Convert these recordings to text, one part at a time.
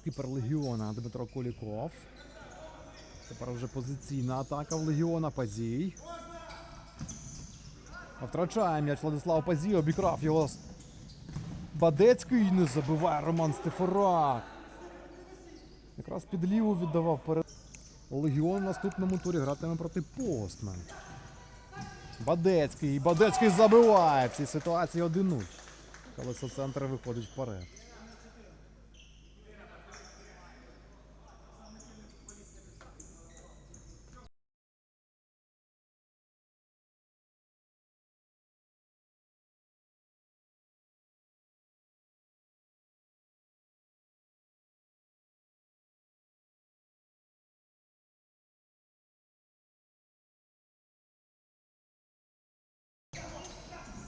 голкіпер Легіона Дмитро Куліков. Тепер вже позиційна атака в Легіона. Пазій. Втрачає м'яч Владислав Пазій, обікрав його. Бадецький не забиває Роман Стефорак. Якраз під ліву віддавав перед. Легіон в наступному турі гратиме проти Постмен. Бадецький. Бадецький забиває в цій ситуації 1-0. Колесо центр виходить вперед.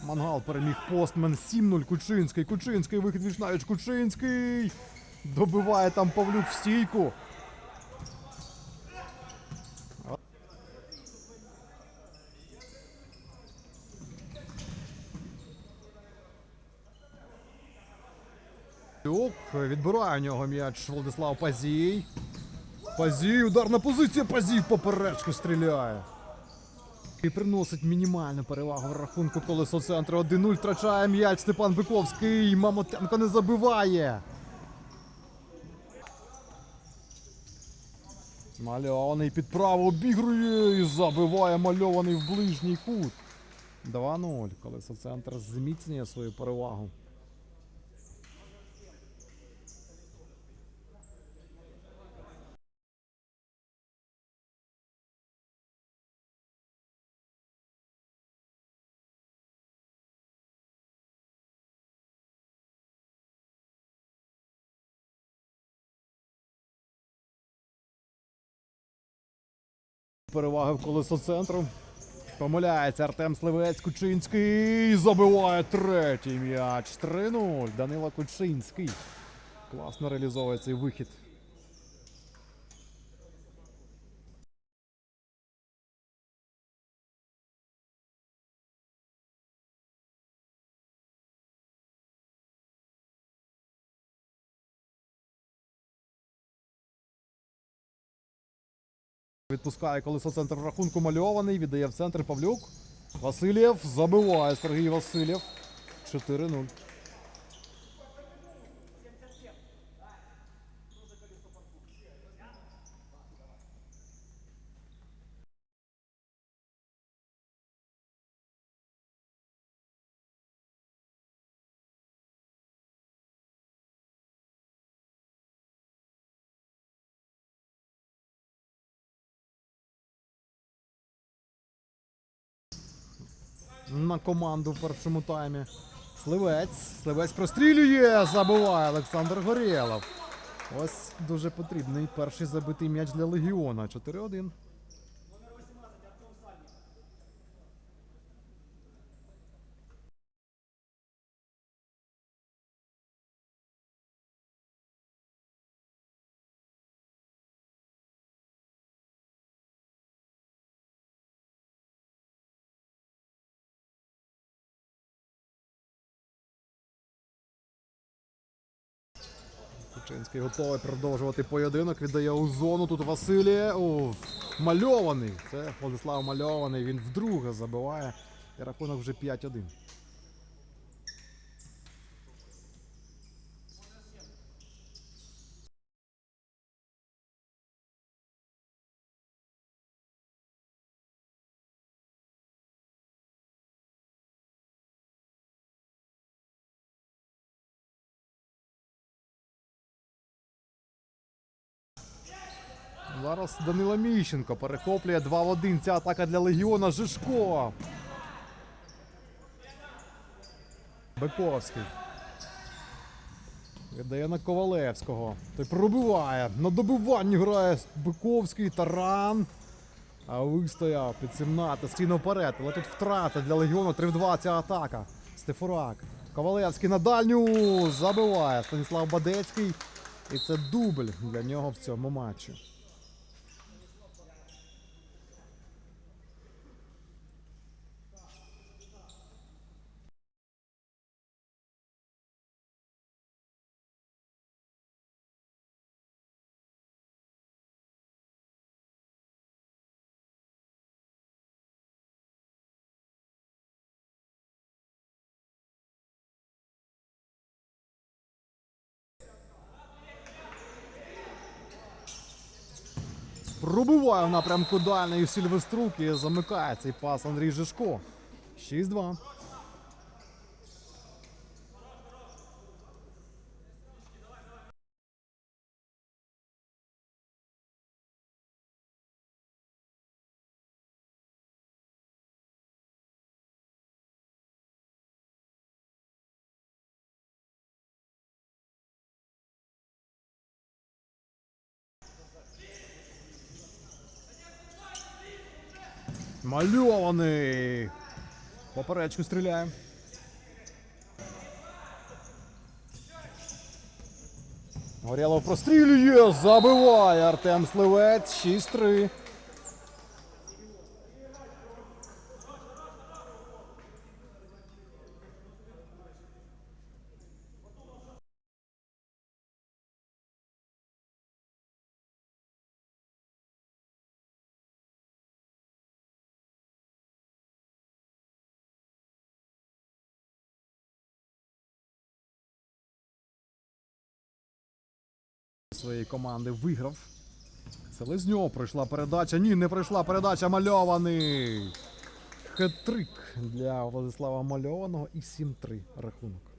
Мангал переміг постмен 7-0. Кучинський. Кучинський. Вихід вічнають. Кучинський. Добиває там Павлюк в стійку. Відбирає у нього м'яч Владислав Пазій. Пазій. Ударна позиція. Пазій в поперечку стріляє. І приносить мінімальну перевагу в рахунку колесо центру. 1-0 втрачає м'яч Степан Биковський. Мамотенко не забиває. Мальований під право обігрує і забиває мальований в ближній кут. 2-0. Колесо центр зміцнює свою перевагу. Переваги в колесо центру. Помиляється Артем Сливець Кучинський. Забиває третій м'яч. 3-0. Данила Кучинський. Класно реалізовує цей вихід. Відпускає колесо центр рахунку мальований. Віддає в центр Павлюк. Васильєв забиває Сергій Васильєв. 4-0. На команду в першому таймі. Сливець. Сливець прострілює. Забиває Олександр Горєлов. Ось дуже потрібний перший забитий м'яч для Легіона. 4-1. Кучинський готовий продовжувати поєдинок. Віддає у зону. Тут Василія. О, мальований. Це Владислав Мальований. Він вдруге забиває. І рахунок вже 5-1. Зараз Данила Міщенко перехоплює 2 в 1. Ця атака для Легіона Жишко. Бековський. Віддає на Ковалевського. Той пробиває. На добиванні грає Биковський, Таран. А вистояв під цим натиском вперед. Але тут втрата для Легіону 3 в 2 ця атака. Стефурак. Ковалевський на дальню забиває. Станіслав Бадецький. І це дубль для нього в цьому матчі. Пробиває в напрямку дальньої Сільвеструк і замикає цей пас Андрій Жишко. 6-2. Мальований. Поперечку стріляє. Горілов прострілює, забиває Артем Сливець 6-3. Своєї команди виграв. Селезньов пройшла передача. Ні, не пройшла передача. Мальований. Хет-трик для Владислава Мальованого і 7-3 рахунок.